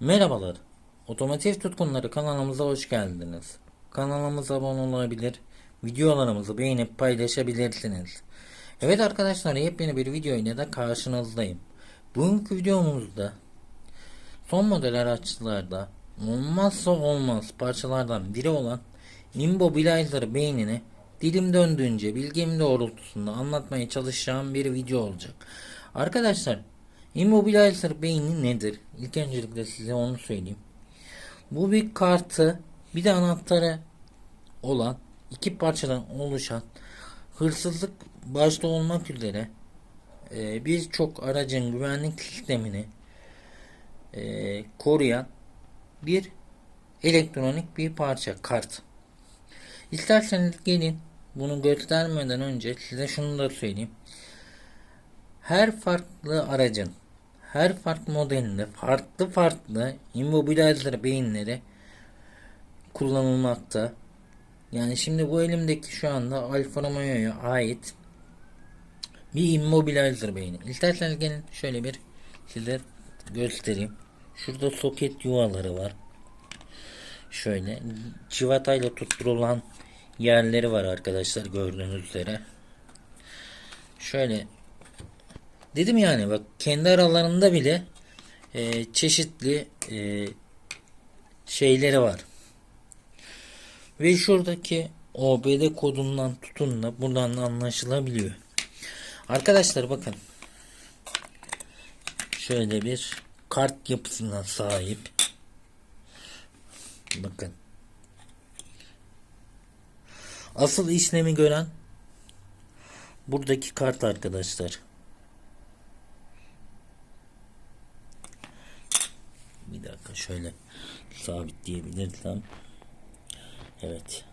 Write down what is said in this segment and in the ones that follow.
Merhabalar. Otomotiv tutkunları kanalımıza hoş geldiniz. Kanalımıza abone olabilir, videolarımızı beğenip paylaşabilirsiniz. Evet arkadaşlar yepyeni bir video ile de karşınızdayım. Bugünkü videomuzda son model araçlarda olmazsa olmaz parçalardan biri olan Immobilizer beynini dilim döndüğünce bilgim doğrultusunda anlatmaya çalışacağım bir video olacak. Arkadaşlar Immobilizer beyni nedir? İlk öncelikle size onu söyleyeyim. Bu bir kartı bir de anahtarı olan iki parçadan oluşan hırsızlık başta olmak üzere e, birçok aracın güvenlik sistemini e, koruyan bir elektronik bir parça kart. İsterseniz gelin bunu göstermeden önce size şunu da söyleyeyim. Her farklı aracın her farklı modelinde farklı farklı immobilizer beyinleri kullanılmakta. Yani şimdi bu elimdeki şu anda Alfa Romeo'ya ait bir immobilizer beyni. İsterseniz gelin şöyle bir size göstereyim. Şurada soket yuvaları var. Şöyle civatayla tutturulan yerleri var arkadaşlar gördüğünüz üzere. Şöyle dedim yani bak kendi aralarında bile e, çeşitli e, şeyleri var. Ve şuradaki OBD kodundan tutun da buradan da anlaşılabiliyor. Arkadaşlar bakın. Şöyle bir kart yapısına sahip. Bakın. Asıl işlemi gören buradaki kart arkadaşlar. Bir dakika şöyle sabitleyebilirsem. Evet.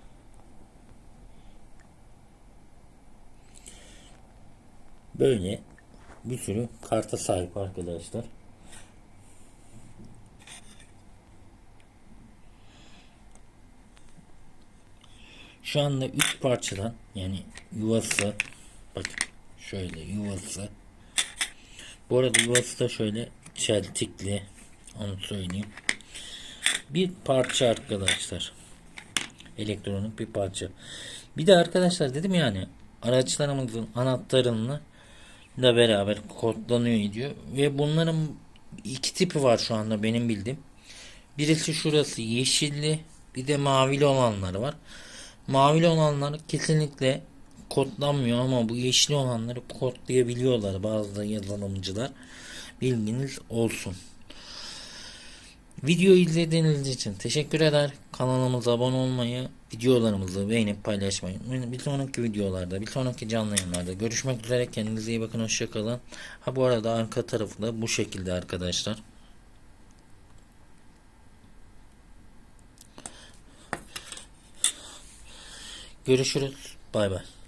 Böyle bir sürü karta sahip arkadaşlar. Şu anda üç parçadan yani yuvası bakın şöyle yuvası bu arada yuvası da şöyle çeltikli onu söyleyeyim. Bir parça arkadaşlar. Elektronik bir parça. Bir de arkadaşlar dedim yani araçlarımızın anahtarını da beraber kodlanıyor diyor. Ve bunların iki tipi var şu anda benim bildiğim. Birisi şurası yeşilli bir de mavili olanları var. Mavili olanlar kesinlikle kodlanmıyor ama bu yeşil olanları kodlayabiliyorlar bazı yazılımcılar. Bilginiz olsun. Videoyu izlediğiniz için teşekkür eder. Kanalımıza abone olmayı, videolarımızı beğenip paylaşmayı. Bir sonraki videolarda, bir sonraki canlı yayınlarda görüşmek üzere. Kendinize iyi bakın. Hoşçakalın. Ha bu arada arka tarafı da bu şekilde arkadaşlar. Görüşürüz. Bay bay.